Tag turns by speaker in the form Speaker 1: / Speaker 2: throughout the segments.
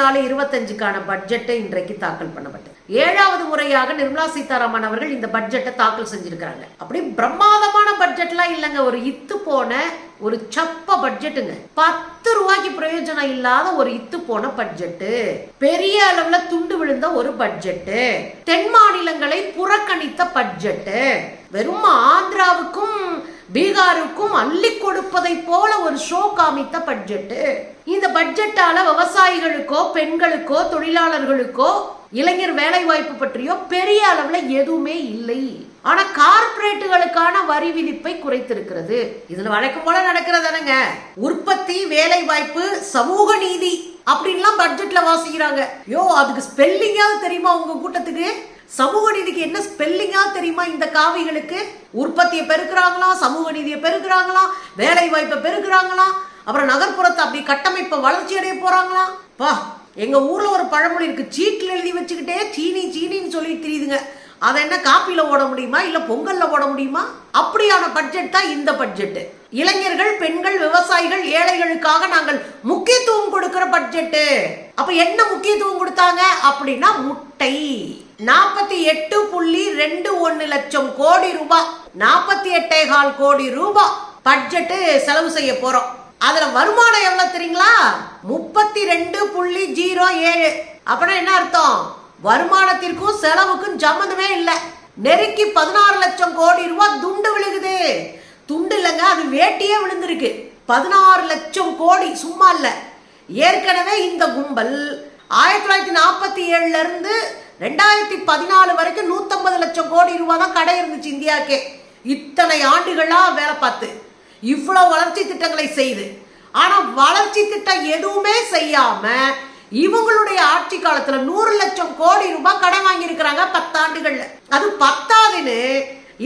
Speaker 1: நாலு இருபத்தஞ்சுக்கான பட்ஜெட்டை இன்றைக்கு தாக்கல் பண்ணப்பட்டது ஏழாவது முறையாக நிர்மலா சீதாராமன் அவர்கள் இந்த பட்ஜெட்டை தாக்கல் செஞ்சிருக்கிறாங்க. அப்படி பிரம்மாதமான பட்ஜெட்லாம் இல்லைங்க. ஒரு இத்து போன ஒரு சப்ப பட்ஜெட்டுங்க. பத்து ரூபாய்க்கு பிரயோஜனம் இல்லாத ஒரு இத்து போன பட்ஜெட்டு. பெரிய அளவுல துண்டு விழுந்த ஒரு பட்ஜெட்டு. தென் மாநிலங்களை புறக்கணித்த பட்ஜெட்டு. வெறும் ஆந்திராவுக்கும் பீகாருக்கும் அள்ளி கொடுப்பதை போல ஒரு ஷோ காமித்த பட்ஜெட்டு. இந்த பட்ஜெட்டால விவசாயிகளுக்கோ பெண்களுக்கோ தொழிலாளர்களுக்கோ இளைஞர் வேலை வாய்ப்பு பற்றியோ பெரிய அளவுல எதுவுமே இல்லை. ஆனா கார்ப்பரேட்டுகளுக்கான வரி விதிப்பை குறைத்திருக்கிறது. இதுல வழக்கம் போல நடக்கிறதானங்க? உற்பத்தி வேலை வாய்ப்பு சமூக நீதி அப்படின்லாம் பட்ஜெட்ல வாசிக்கிறாங்க. யோ அதுக்கு ஸ்பெல்லிங்காவது தெரியுமா உங்க கூட்டத்துக்கு? சமூக நீதிக்கு என்ன ஸ்பெல்லிங்கா தெரியுமா இந்த காவிகளுக்கு? உற்பத்தியை பெருக்குறாங்களாம் சமூக நீதியை பெருக்குறாங்களாம் வேலை வாய்ப்பை பெருக்குறாங்களாம். அப்புறம் நகர்ப்புறத்தை அப்படி கட்டமைப்பை வளர்ச்சி அடைய போகிறாங்களா பா எங்க ஊர்ல ஒரு பழமொழி இருக்கு. சீட்டில் எழுதி வச்சுக்கிட்டே சீனி சீனின்னு சொல்லி தெரியுதுங்க. அதை என்ன காப்பியில் ஓட முடியுமா? இல்ல பொங்கல்ல ஓட முடியுமா? அப்படியான பட்ஜெட் தான் இந்த பட்ஜெட் இளைஞர்கள் பெண்கள் விவசாயிகள் ஏழைகளுக்காக நாங்கள் முக்கியத்துவம் கொடுக்கிற பட்ஜெட்டு அப்ப என்ன முக்கியத்துவம் கொடுத்தாங்க? அப்படின்னா முட்டை. நாற்பத்தி எட்டு புள்ளி ரெண்டு ஒன்னு லட்சம் கோடி ரூபாய். நாற்பத்தி எட்டே கால் கோடி ரூபாய் பட்ஜெட்டு செலவு செய்ய போறோம். அதுல வருமானம் எவ்வளவு தெரியுங்களா? முப்பத்தி ரெண்டு புள்ளி ஜீரோ ஏழு. அப்படின்னா என்ன அர்த்தம்? வருமானத்திற்கும் செலவுக்கும் சம்மந்தமே இல்லை. நெருக்கி பதினாறு லட்சம் கோடி ரூபாய் துண்டு விழுகுது. துண்டு இல்லைங்க அது வேட்டியே விழுந்திருக்கு. பதினாறு லட்சம் கோடி சும்மா இல்லை. ஏற்கனவே இந்த கும்பல் ஆயிரத்தி தொள்ளாயிரத்தி நாற்பத்தி ஏழுல இருந்து ரெண்டாயிரத்தி பதினாலு வரைக்கும் நூத்தம்பது லட்சம் கோடி ரூபாய் தான் கடை இருந்துச்சு இந்தியாக்கே இத்தனை ஆண்டுகளா வேலை பார்த்து. இவ்வளவு வளர்ச்சி திட்டங்களை செய்து. ஆனா வளர்ச்சி திட்டம் எதுவுமே செய்யாம இவங்களுடைய ஆட்சி காலத்துல நூறு லட்சம் கோடி ரூபாய் கடன் வாங்கியிருக்கிறாங்க பத்தாண்டுகள்ல. அது பத்தாதுன்னு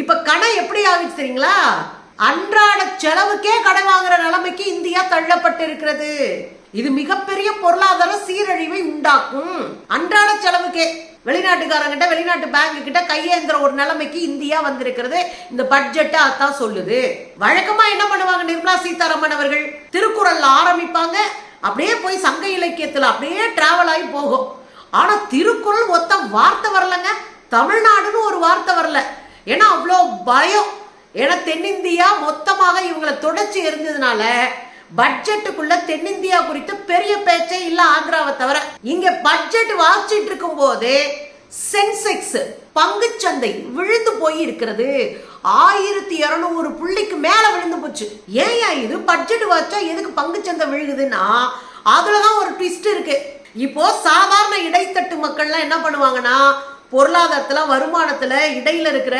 Speaker 1: இப்ப கடன் எப்படி ஆகுது தெரியுங்களா? அன்றாட செலவுக்கே கடன் வாங்குற நிலைமைக்கு இந்தியா தள்ளப்பட்டு இருக்கிறது இது மிகப்பெரிய பொருளாதார சீரழிவை உண்டாக்கும். அன்றாட செலவுக்கே. வெளிநாட்டுக்காரங்கிட்ட வெளிநாட்டு பேங்க் கிட்ட கையேந்திர ஒரு நிலைமைக்கு இந்தியா வந்திருக்கிறது. இந்த பட்ஜெட்டை அதான் சொல்லுது. வழக்கமா என்ன பண்ணுவாங்க நிர்மலா சீதாராமன் அவர்கள்? திருக்குறள் ஆரம்பிப்பாங்க. அப்படியே போய் சங்க இலக்கியத்துல அப்படியே டிராவல் ஆகி போகும். ஆனா திருக்குறள் ஒத்த வார்த்தை வரலங்க. தமிழ்நாடுன்னு ஒரு வார்த்தை வரல. ஏன்னா அவ்வளோ பயம். ஏன்னா தென்னிந்தியா மொத்தமாக இவங்களை தொடச்சி எரிஞ்சதுனால பட்ஜெட்டுக்குள்ள தென்னிந்தியா குறித்து பெரிய பேச்சே இல்ல ஆக்ராவை தவிர. இங்க பட்ஜெட் வாசிச்சிட்டு இருக்கும் போது சென்செக்ஸ் பங்குச்சந்தை விழுந்து போய் இருக்கிறது ஆயிரத்தி இருநூறு புள்ளிக்கு மேல விழுந்து போச்சு. ஏன் இது? பட்ஜெட் வாச்சா எதுக்கு பங்குச்சந்தை விழுகுதுன்னா அதுலதான் ஒரு ட்விஸ்ட் இருக்கு. இப்போ சாதாரண இடைத்தட்டு மக்கள்லாம் என்ன பண்ணுவாங்கன்னா பொருளாதாரத்துல வருமானத்துல இடையில இருக்கிற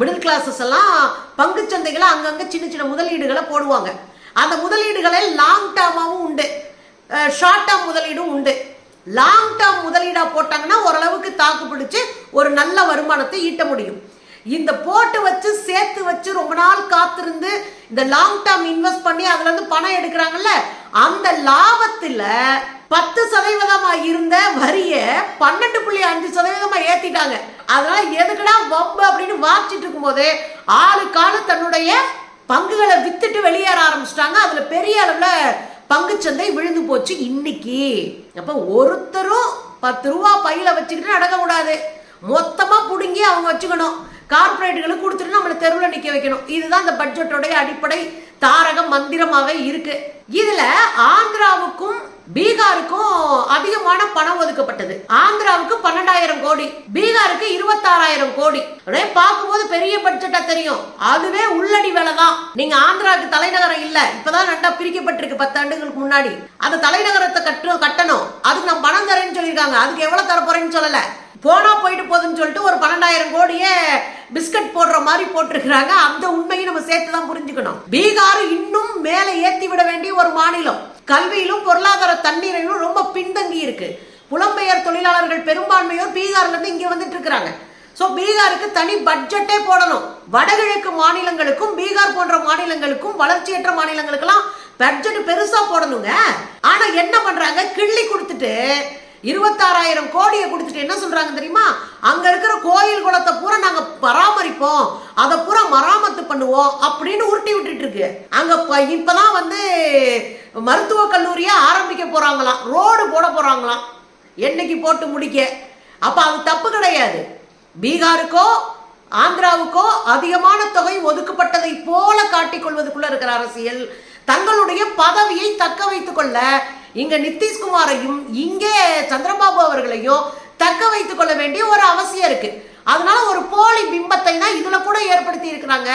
Speaker 1: மிடில் கிளாஸஸ் எல்லாம் பங்கு சந்தைகளை அங்கங்க சின்ன சின்ன முதலீடுகளை போடுவாங்க. அந்த முதலீடுகளை லாங் டேர்மாகவும் உண்டு. ஷார்ட் டேர்ம் முதலீடும் உண்டு. லாங் டேர்ம் முதலீடாக போட்டாங்கன்னா ஓரளவுக்கு தாக்கு பிடிச்சி ஒரு நல்ல வருமானத்தை ஈட்ட முடியும். இந்த போட்டு வச்சு சேர்த்து வச்சு ரொம்ப நாள் காத்திருந்து இந்த லாங் டேர்ம் இன்வெஸ்ட் பண்ணி அதுல இருந்து பணம் எடுக்கிறாங்கல்ல அந்த லாபத்தில் பத்து சதவீதமா இருந்த வரிய பன்னெண்டு புள்ளி அஞ்சு சதவீதமா ஏத்திட்டாங்க. அதனால எதுக்குடா வம்பு அப்படின்னு வாச்சிட்டு இருக்கும்போது ஆளுக்கான தன்னுடைய பங்குகளை வித்துட்டு வெளியேற ஆரம்பிச்சிட்டாங்க. அதுல பெரிய அளவுல பங்குச்சந்தை விழுந்து போச்சு இன்னைக்கு. அப்ப ஒருத்தரும் பத்து ரூபா பையில வச்சுக்கிட்டு நடக்க கூடாது மொத்தமா புடுங்கி அவங்க வச்சுக்கணும். கார்பரேட்டுகளுக்கு கொடுத்துட்டு நம்மளை தெருவில் நிற்க வைக்கணும். இதுதான் இந்த பட்ஜெட்டோடைய அடிப்படை தாரக மந்திரமாகவே இருக்கு. இதில் ஆந்திராவுக்கும் பீகாருக்கும் அதிகமான பணம் ஒதுக்கப்பட்டது. ஆந்திராவுக்கு பன்னெண்டாயிரம் கோடி பீகாருக்கு இருபத்தாறாயிரம் கோடி. அப்படியே பார்க்கும்போது பெரிய பட்ஜெட்டா தெரியும். அதுவே உள்ளடி வேலை தான். நீங்க ஆந்திராவுக்கு தலைநகரம் இல்ல. இப்பதான் ரெண்டா பிரிக்கப்பட்டிருக்கு பத்து ஆண்டுகளுக்கு முன்னாடி. அந்த தலைநகரத்தை கட்டணும் கட்டணும். அதுக்கு நான் பணம் தரேன்னு சொல்லியிருக்காங்க. அதுக்கு எவ்வளவு தரப்போறேன்னு சொல்லல. போனா போயிட்டு போகுதுன்னு சொல்லிட்டு ஒரு பன்னெண்டாயிரம் கோடியே பிஸ்கட் போடுற மாதிரி போட்டிருக்கிறாங்க. அந்த உண்மையை நம்ம சேர்த்து தான் புரிஞ்சுக்கணும். பீகார் இன்னும் மேலே ஏத்தி விட வேண்டிய ஒரு மாநிலம். கல்வியிலும் பொருளாதார தண்ணீரிலும் ரொம்ப பின்தங்கி இருக்கு. புலம்பெயர் தொழிலாளர்கள் பெரும்பான்மையோர் பீகார்ல இருந்து இங்க வந்துட்டு இருக்கிறாங்க. ஸோ பீகாருக்கு தனி பட்ஜெட்டே போடணும். வடகிழக்கு மாநிலங்களுக்கும் பீகார் போன்ற மாநிலங்களுக்கும் வளர்ச்சியற்ற மாநிலங்களுக்கெல்லாம் பட்ஜெட் பெருசா போடணுங்க. ஆனா என்ன பண்றாங்க? கிள்ளி கொடுத்துட்டு இருபத்தாறாயிரம் கோடியை கொடுத்துட்டு என்ன சொல்றாங்க தெரியுமா? அங்க இருக்கிற கோயில் குளத்தை பூரா நாங்க பராமரிப்போம். அதை பூரா மராமத்து பண்ணுவோம் அப்படின்னு உருட்டி விட்டுட்டு இருக்கு. அங்க இப்பதான் வந்து மருத்துவ கல்லூரியா ஆரம்பிக்க போறாங்களாம். ரோடு போட போறாங்களாம். என்னைக்கு போட்டு முடிக்க. அப்ப அது தப்பு கிடையாது. பீகாருக்கோ ஆந்திராவுக்கோ அதிகமான தொகை ஒதுக்கப்பட்டதை போல காட்டிக்கொள்வதுக்குள்ள இருக்கிற அரசியல். தங்களுடைய பதவியை தக்க வைத்துக் கொள்ள இங்க நிதிஷ்குமாரையும் இங்கே சந்திரபாபு அவர்களையும் தக்க வைத்துக் கொள்ள வேண்டிய ஒரு அவசியம் இருக்கு. அதனால ஒரு போலி பிம்பத்தை தான் இதுல கூட ஏற்படுத்தி இருக்கிறாங்க.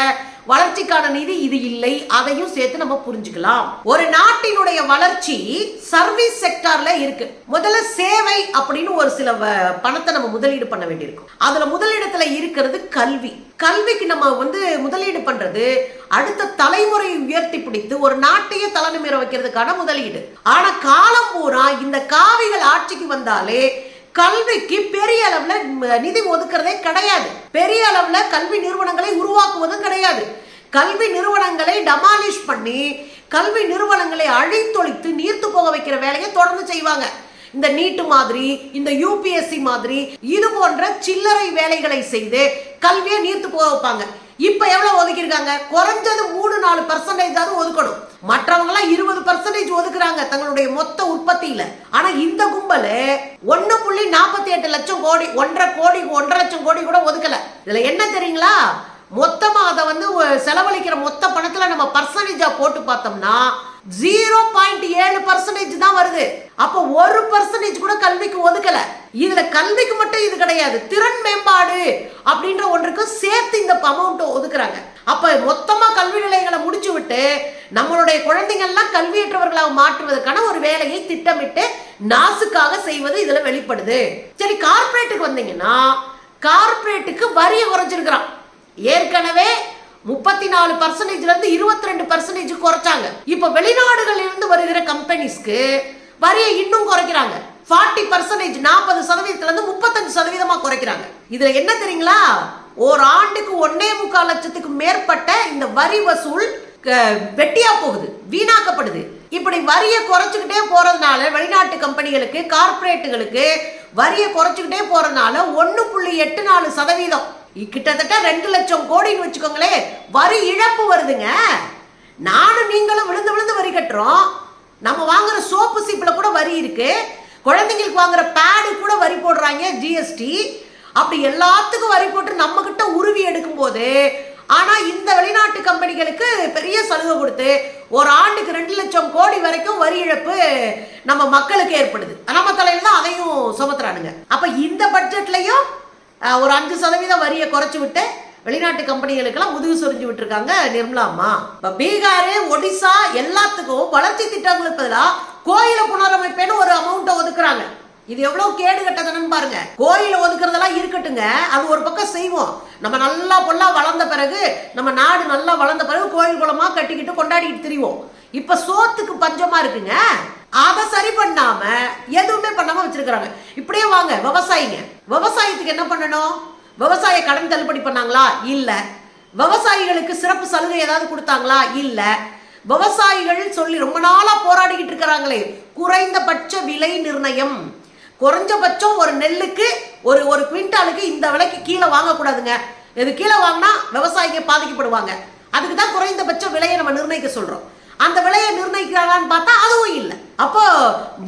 Speaker 1: வளர்ச்சிக்கான நிதி இது இல்லை. அதையும் சேர்த்து நம்ம புரிஞ்சுக்கலாம். ஒரு நாட்டினுடைய வளர்ச்சி சர்வீஸ் செக்டார்ல இருக்கு. முதல்ல சேவை அப்படின்னு ஒரு சில வ- பணத்தை நம்ம முதலீடு பண்ண வேண்டியிருக்கும். அதுல முதலிடத்துல இருக்கிறது கல்வி. கல்விக்கு நம்ம வந்து முதலீடு பண்றது அடுத்த தலைமுறையை உயர்த்தி பிடித்து ஒரு நாட்டையே தலைநிமிர வைக்கிறதுக்கான முதலீடு. ஆனா காலம் பூரா இந்த காவிகள் ஆட்சிக்கு வந்தாலே கல்விக்கு பெரிய அளவுல நிதி ஒதுக்குறதே கிடையாது. பெரிய அளவுல கல்வி நிறுவனங்களை உருவாக்குவதும் கிடையாது. கல்வி நிறுவனங்களை டமாலிஷ் பண்ணி கல்வி நிறுவனங்களை அழித்தொழித்து நீர்த்து போக வைக்கிற வேலையை தொடர்ந்து செய்வாங்க. இந்த நீட்டு மாதிரி இந்த யூபிஎஸ்சி மாதிரி இது போன்ற சில்லறை வேலைகளை செய்து கல்வியை நீர்த்து போக வைப்பாங்க. இப்போ எவ்வளோ ஒதுக்கியிருக்காங்க? குறைஞ்சது மூணு நாலு பர்சன்டேஜ் ஒதுக்கணும். மற்றவங்களாம் இருபது பர்சன்டேஜ் ஒதுக்குறாங்க தங்களுடைய மொத்த உற்பத்தியில. ஆனா இந்த கும்பல் ஒன்னு புள்ளி நாற்பத்தி எட்டு லட்சம் கோடி ஒன்றரை கோடி ஒன்றரை லட்சம் கோடி கூட ஒதுக்கல. இதுல என்ன தெரியுங்களா? மொத்தமா அதை வந்து செலவழிக்கிற மொத்த பணத்துல நம்ம பர்சன்டேஜா போட்டு பார்த்தோம்னா ஜீரோ பாயிண்ட் ஏழு பர்சன்டேஜ் தான் வருது. அப்போ ஒரு பர்சன்டேஜ் கூட கல்விக்கு ஒதுக்கல. இதுல கல்விக்கு மட்டும் இது கிடையாது திறன் மேம்பாடு அப்படின்ற ஒன்றுக்கு சேர்த்து இந்த அமௌண்ட் ஒதுக்குறாங்க. அப்ப மொத்தமா கல்வி நிலையங்களை முடிச்சு விட்டு நம்மளுடைய குழந்தைங்கள்லாம் கல்வியற்றவர்களாக மாற்றுவதற்கான ஒரு வேலையை திட்டமிட்டு நாசுக்காக செய்வது இதுல வெளிப்படுது. சரி கார்ப்பரேட்டுக்கு வந்தீங்கன்னா கார்ப்பரேட்டுக்கு வரியை குறைஞ்சிருக்கிறான் ஏற்கனவே முப்பத்தி நாலு பர்சன்டேஜ்ல இருந்து இருபத்தி ரெண்டு பர்சன்டேஜ் குறைச்சாங்க. இப்ப வெளிநாடுகள் இருந்து வருகிற கம்பெனிஸ்க்கு வரியை இன்னும் குறைக்கிறாங்க. ஃபார்ட்டி பர்சன்டேஜ் நாற்பது சதவீதத்துல இருந்து முப்பத்தஞ்சு சதவீதமா குறைக்கிறாங்க. இதுல என்ன தெரியுங்களா? ஒரு ஆண்டுக்கு ஒன்னே முக்கால் லட்சத்துக்கு மேற்பட்ட இந்த வரி வசூல் க- வெட்டியா போகுது வீணாக்கப்படுது. இப்படி வரியை குறைச்சுக்கிட்டே போறதுனால வெளிநாட்டு கம்பெனிகளுக்கு கார்ப்பரேட்டுகளுக்கு வரியை குறைச்சுக்கிட்டே போறதுனால ஒன்னு புள்ளி எட்டு நாலு சதவீதம் கிட்டத்தட்ட ரெண்டு லட்சம் கோடின்னு வச்சுக்கோங்களேன் வரி இழப்பு வருதுங்க. நானும் நீங்களும் விழுந்து விழுந்து வரி கட்டுறோம். நம்ம வாங்குற சோப்பு சீப்பில் கூட வரி இருக்கு. குழந்தைங்களுக்கு வாங்குற பேடு கூட வரி போடுறாங்க ஜிஎஸ்டி அப்படி எல்லாத்துக்கும் வரி போட்டு நம்ம கிட்ட உருவி எடுக்கும் போது ஆனா இந்த வெளிநாட்டு கம்பெனிகளுக்கு பெரிய சலுகை கொடுத்து ஒரு ஆண்டுக்கு ரெண்டு லட்சம் கோடி வரைக்கும் வரி இழப்பு நம்ம மக்களுக்கு ஏற்படுது. நம்ம தலையில தான் அதையும் சுமத்துறானுங்க. அப்ப இந்த பட்ஜெட்லயும் ஒரு அஞ்சு சதவீதம் வரியை குறைச்சி விட்டு வெளிநாட்டு கம்பெனிகளுக்கெல்லாம் உதவி சொரிஞ்சு விட்டுருக்காங்க நிர்மலா அம்மா. இப்ப பீகார் ஒடிசா எல்லாத்துக்கும் வளர்ச்சி திட்டங்களுக்கு பதிலாக கோயில புனரமைப்பேன்னு ஒரு அமௌண்ட்டை ஒதுக்குறாங்க. இது எவ்வளவு கேடு கட்டதுன்னு பாருங்க. கோயில ஒதுக்குறதெல்லாம் இருக்கட்டுங்க. அது ஒரு பக்கம் செய்வோம். நம்ம நல்லா பொல்லா வளர்ந்த பிறகு நம்ம நாடு நல்லா வளர்ந்த பிறகு கோயில் குளமா கட்டிக்கிட்டு கொண்டாடிட்டு திரிவோம். இப்ப சோத்துக்கு பஞ்சமா இருக்குங்க. அதை சரி பண்ணாம எதுவுமே பண்ணாம வச்சிருக்கிறாங்க. இப்படியே வாங்க விவசாயிங்க. விவசாயத்துக்கு என்ன பண்ணணும்? விவசாய கடன் தள்ளுபடி பண்ணாங்களா? இல்ல. விவசாயிகளுக்கு சிறப்பு சலுகை ஏதாவது கொடுத்தாங்களா? இல்ல. விவசாயிகள் சொல்லி ரொம்ப நாளா போராடிக்கிட்டு இருக்கிறாங்களே. குறைந்தபட்ச விலை நிர்ணயம். குறைஞ்சபட்சம் ஒரு நெல்லுக்கு ஒரு ஒரு குவிண்டாலுக்கு இந்த விலைக்கு கீழே வாங்கக்கூடாதுங்க. இது கீழே வாங்கினா விவசாயிங்க பாதிக்கப்படுவாங்க. அதுக்கு தான் குறைந்தபட்ச விலையை நம்ம நிர்ணயிக்க சொல்றோம். அந்த விலையை நிர்ணயிக்கிறாங்கன்னு பார்த்தா அதுவும் இல்லை. அப்போ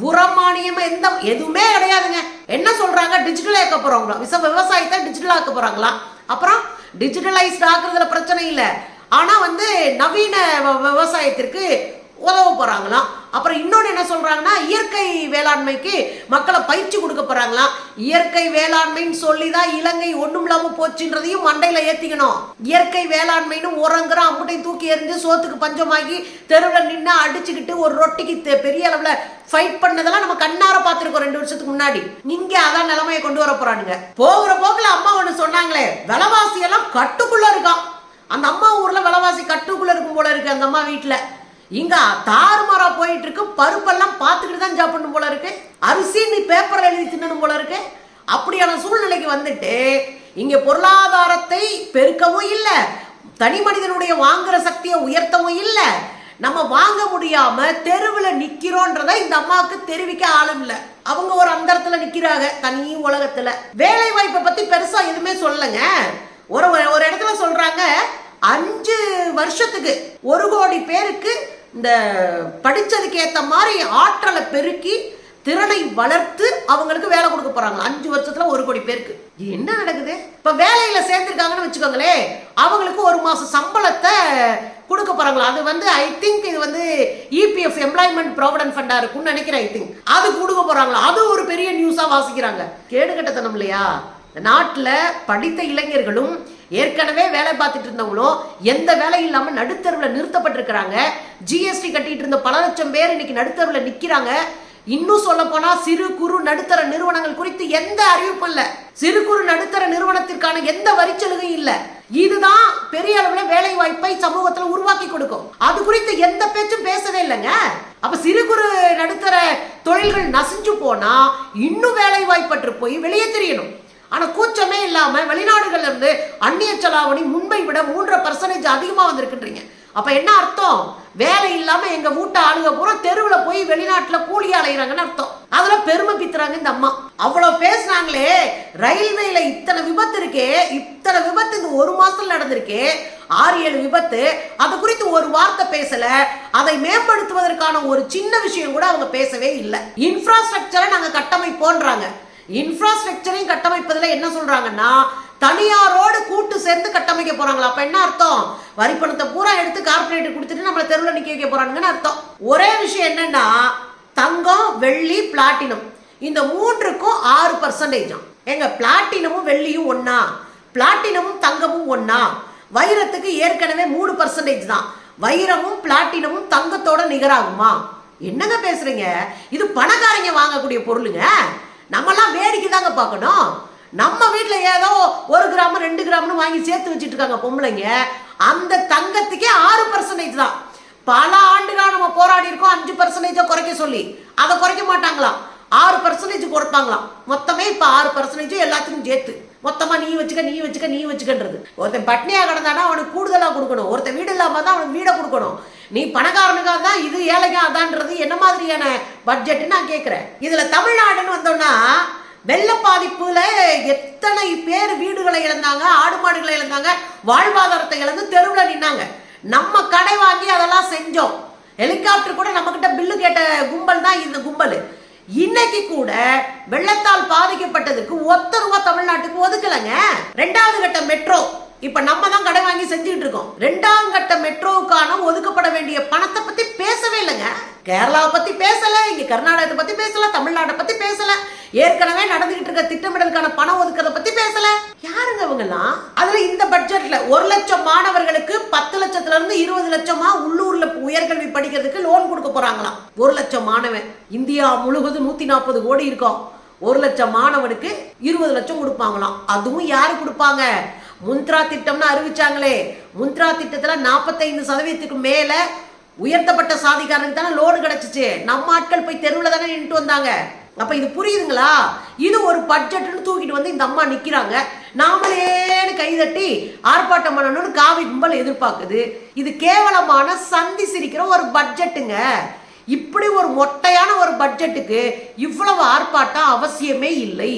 Speaker 1: உரம் மானியம் எந்த எதுவுமே கிடையாதுங்க. என்ன சொல்றாங்க? டிஜிட்டல் ஆக்க போறாங்களா விச விவசாயத்தை டிஜிட்டல் ஆக்க போறாங்களா? அப்புறம் டிஜிட்டலைஸ்ட் ஆக்குறதுல பிரச்சனை இல்லை. ஆனா வந்து நவீன விவசாயத்திற்கு உதவ போறாங்களாம். அப்புறம் இன்னொன்று என்ன சொல்றாங்கன்னா இயற்கை வேளாண்மைக்கு மக்களை பயிற்சி கொடுக்க போறாங்களாம். இயற்கை வேளாண்மைன்னு சொல்லி தான் இலங்கை ஒன்றும் இல்லாமல் போச்சுன்றதையும் மண்டையில் ஏற்றிக்கணும் இயற்கை வேளாண்மைன்னு உரங்குற அம்புட்டையும் தூக்கி எறிஞ்சு சோத்துக்கு பஞ்சமாகி தெருவில் நின்று அடிச்சுக்கிட்டு ஒரு ரொட்டிக்கு தெ- பெரிய அளவில் ஃபைட் பண்ணதெல்லாம் நம்ம கண்ணார பார்த்துருக்கோம் ரெண்டு வருஷத்துக்கு முன்னாடி. இங்க அதான் நிலைமையை கொண்டு வர போறானுங்க. போகிற போக்கில் அம்மா ஒன்று சொன்னாங்களே விலைவாசி எல்லாம் கட்டுக்குள்ள இருக்கான் அந்த அம்மா ஊர்ல விலைவாசி கட்டுக்குள்ள இருக்கும் போல இருக்கு அந்த அம்மா வீட்டில் இங்க தாறுமாறா போயிட்டு இருக்கு பருப்பெல்லாம் பார்த்துக்கிட்டு தான் சாப்பிடணும் போல இருக்கு. அரிசின்னு நீ எழுதி தின்னணும் போல இருக்கு. அப்படியான சூழ்நிலைக்கு வந்துட்டு இங்க பொருளாதாரத்தை பெருக்கவும் இல்லை. தனி மனிதனுடைய வாங்குற சக்தியை உயர்த்தவும் இல்லை. நம்ம வாங்க முடியாம தெருவில் நிக்கிறோன்றத இந்த அம்மாவுக்கு தெரிவிக்க ஆளும் இல்லை. அவங்க ஒரு அந்தரத்துல நிக்கிறாங்க தனி உலகத்துல. வேலை வாய்ப்பை பத்தி பெருசா எதுவுமே சொல்லலைங்க. ஒரு ஒரு இடத்துல சொல்றாங்க அஞ்சு வருஷத்துக்கு ஒரு கோடி பேருக்கு இந்த படித்ததுக்கேற்ற மாதிரி ஆற்றலை பெருக்கி திறனை வளர்த்து அவங்களுக்கு வேலை கொடுக்க போறாங்க. அஞ்சு வருஷத்துல ஒரு கோடி பேருக்கு. என்ன நடக்குது? இப்ப வேலையில சேர்ந்திருக்காங்கன்னு வச்சுக்கோங்களேன். அவங்களுக்கு ஒரு மாசம் சம்பளத்தை கொடுக்க போறாங்களா? அது வந்து ஐ திங்க் இது வந்து இபிஎஃப் எம்ப்ளாய்மெண்ட் ப்ராவிடன்ட் ஃபண்டா இருக்கும்னு நினைக்கிறேன் ஐ திங்க் அது கொடுக்க போறாங்களா? அது ஒரு பெரிய நியூஸா வாசிக்கிறாங்க. கேடுகட்டத்தனம் இல்லையா? நாட்டில் நாட்டுல படித்த இளைஞர்களும் ஏற்கனவே வேலை பார்த்துட்டு இருந்தவங்களும் எந்த வேலையும் இல்லாமல் நடுத்தருவில் நிறுத்தப்பட்டிருக்கிறாங்க. ஜிஎஸ்டி கட்டிட்டு இருந்த பல லட்சம் பேர் இன்னைக்கு நடுத்தருவில் நிக்கிறாங்க. இன்னும் சொல்ல போனா சிறு குறு நடுத்தர நிறுவனங்கள் குறித்து எந்த அறிவிப்பும் இல்ல. சிறு குறு நடுத்தர நிறுவனத்திற்கான எந்த வரிச்சலுகையும் இல்ல. இதுதான் பெரிய அளவுல வேலை வாய்ப்பை சமூகத்துல உருவாக்கி கொடுக்கும். அது குறித்து எந்த பேச்சும் பேசவே இல்லைங்க. அப்ப சிறு குறு நடுத்தர தொழில்கள் நசிஞ்சு போனா இன்னும் வேலை வாய்ப்பற்று போய் வெளியே தெரியணும். ஆனால் கூச்சமே இல்லாமல் வெளிநாடுகள்லேருந்து அந்நிய செலாவணி முன்பை விட மூன்றரை பர்சன்டேஜ் அதிகமாக வந்திருக்குன்றீங்க. அப்போ என்ன அர்த்தம்? வேலை இல்லாமல் எங்கள் வீட்டை ஆளுங்க பூரா தெருவில் போய் வெளிநாட்டில் கூலி அலைகிறாங்கன்னு அர்த்தம். அதில் பெருமை பித்துறாங்க இந்த அம்மா. அவ்வளோ பேசுனாங்களே ரயில்வேல இத்தனை விபத்து இருக்கே இத்தனை விபத்து இந்த ஒரு மாதம் நடந்திருக்கே ஆறு ஏழு விபத்து அது குறித்து ஒரு வார்த்தை பேசல அதை மேம்படுத்துவதற்கான ஒரு சின்ன விஷயம் கூட அவங்க பேசவே இல்லை. இன்ஃப்ராஸ்ட்ரக்சரை நாங்கள் கட்டமைப்போன்றாங்க. இன்ஃப்ராஸ்ட்ரக்சரையும் கட்டமைப்பதில் என்ன சொல்றாங்கன்னா தனியாரோடு கூட்டு சேர்ந்து கட்டமைக்க போறாங்களா? அப்ப என்ன அர்த்தம்? வரி பணத்தை பூரா எடுத்து கார்பரேட் கொடுத்துட்டு நம்மள தெருவில் நிக்க வைக்க போறாங்கன்னு அர்த்தம். ஒரே விஷயம் என்னன்னா தங்கம் வெள்ளி பிளாட்டினம் இந்த மூன்றுக்கும் ஆறு பர்சன்டேஜ் எங்க பிளாட்டினமும் வெள்ளியும் ஒன்னா பிளாட்டினமும் தங்கமும் ஒன்னா வைரத்துக்கு ஏற்கனவே மூணு பர்சன்டேஜ் தான். வைரமும் பிளாட்டினமும் தங்கத்தோட நிகராகுமா? என்னங்க பேசுறீங்க? இது பணக்காரங்க வாங்கக்கூடிய பொருளுங்க. நம்மலாம் வேடிக்கை தாங்க பார்க்கணும். நம்ம வீட்டில் ஏதோ ஒரு கிராம் ரெண்டு கிராம்னு வாங்கி சேர்த்து வச்சுட்டு இருக்காங்க பொம்பளைங்க. அந்த தங்கத்துக்கே ஆறு பர்சன்டேஜ் தான். பல ஆண்டுகளாக நம்ம போராடி இருக்கோம் அஞ்சு பர்சன்டேஜை குறைக்க சொல்லி. அதை குறைக்க மாட்டாங்களாம். ஆறு பர்சன்டேஜ் கொடுப்பாங்களாம். மொத்தமே இப்போ ஆறு பர்சன்டேஜ் எல்லாத்துக்கும் சேர்த்து. மொத்தமாக நீ வச்சுக்க நீ வச்சுக்க நீ வச்சுக்கன்றது. ஒருத்தன் பட்னியா கிடந்தானா அவனுக்கு கூடுதலாக கொடுக்கணும். ஒருத்தன் வீடு இல்லாமல் தான் அவனுக்கு வீடை கொடுக்கணும். நீ பணக்காரனுக்காக தான் இது ஏழைக்கா அதான்றது என்ன மாதிரியான பட்ஜெட்டு நான் கேட்குறேன் இதில் தமிழ்நாடுன்னு வந்தோம்னா வெள்ள பாதிப்புல எத்தனை பேர் வீடுகளை இழந்தாங்க ஆடு மாடுகளை இழந்தாங்க வாழ்வாதாரத்தை இழந்து தெருவில் நின்னாங்க. நம்ம கடை வாங்கி அதெல்லாம் செஞ்சோம். ஹெலிகாப்டர் கூட நம்ம கிட்ட பில்லு கேட்ட கும்பல் தான் இந்த கும்பல். இன்னைக்கு கூட வெள்ளத்தால் பாதிக்கப்பட்டதுக்கு ஒத்த ரூபா தமிழ்நாட்டுக்கு ஒதுக்கலைங்க. ரெண்டாவது கட்ட மெட்ரோ. இப்ப நம்ம தான் கடை வாங்கி செஞ்சுட்டு இருக்கோம். ரெண்டாம் கட்ட மெட்ரோவுக்கான ஒதுக்கப்பட வேண்டிய பணத்தை பத்தி பேசவே இல்லைங்க. கேரளாவை பத்தி பேசல இங்க கர்நாடகத்தை பத்தி பேசல தமிழ்நாட்டை பத்தி பேசல ஏற்கனவே நடந்துகிட்டு இருக்க திட்டமிடலுக்கான பணம் ஒதுக்கிறத பத்தி பேசல. யாருங்க இவங்கெல்லாம்? அதுல இந்த பட்ஜெட்ல ஒரு லட்சம் மாணவர்களுக்கு பத்து லட்சத்துல இருந்து இருபது லட்சமா உள்ளூர்ல உயர்கல்வி படிக்கிறதுக்கு லோன் கொடுக்க போறாங்களாம். ஒரு லட்சம் மாணவன். இந்தியா முழுவதும் நூத்தி நாற்பது கோடி இருக்கும். ஒரு லட்சம் மாணவனுக்கு இருபது லட்சம் கொடுப்பாங்களாம். அதுவும் யாரு கொடுப்பாங்க? முந்த்ரா திட்டம்னு அறிவிச்சாங்களே. முந்த்ரா திட்டத்தில் நாற்பத்தைந்து சதவீதத்துக்கு மேலே உயர்த்தப்பட்ட சாதிக்காரனுக்கு தானே லோடு கிடைச்சிச்சு. நம்ம ஆட்கள் போய் தெருவில் தானே நின்றுட்டு வந்தாங்க. அப்போ இது புரியுதுங்களா? இது ஒரு பட்ஜெட்னு தூக்கிட்டு வந்து இந்த அம்மா நிற்கிறாங்க நாமளேன்னு கைதட்டி ஆர்ப்பாட்டம் பண்ணணும்னு காவி கும்பல் எதிர்பார்க்குது இது கேவலமான சந்தி சிரிக்கிற ஒரு பட்ஜெட்டுங்க. இப்படி ஒரு மொட்டையான ஒரு பட்ஜெட்டுக்கு இவ்வளவு ஆர்ப்பாட்டம் அவசியமே இல்லை.